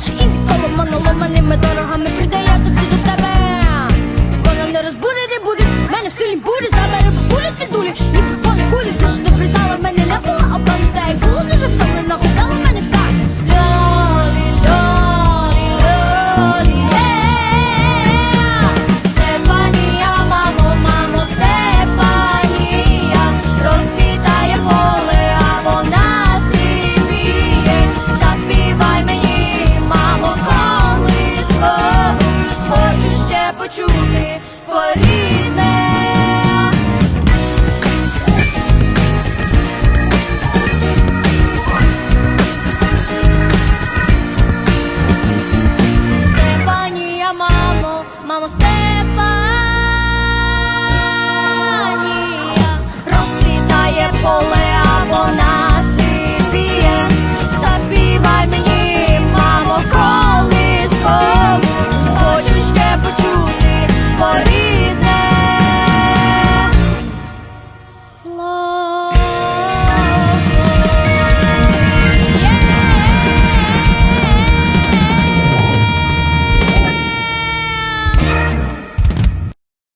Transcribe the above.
більше і від дорогами прийде я завжди до тебе. Вона не розбуде, не буде, в мене в силі буде. Mama Stefan.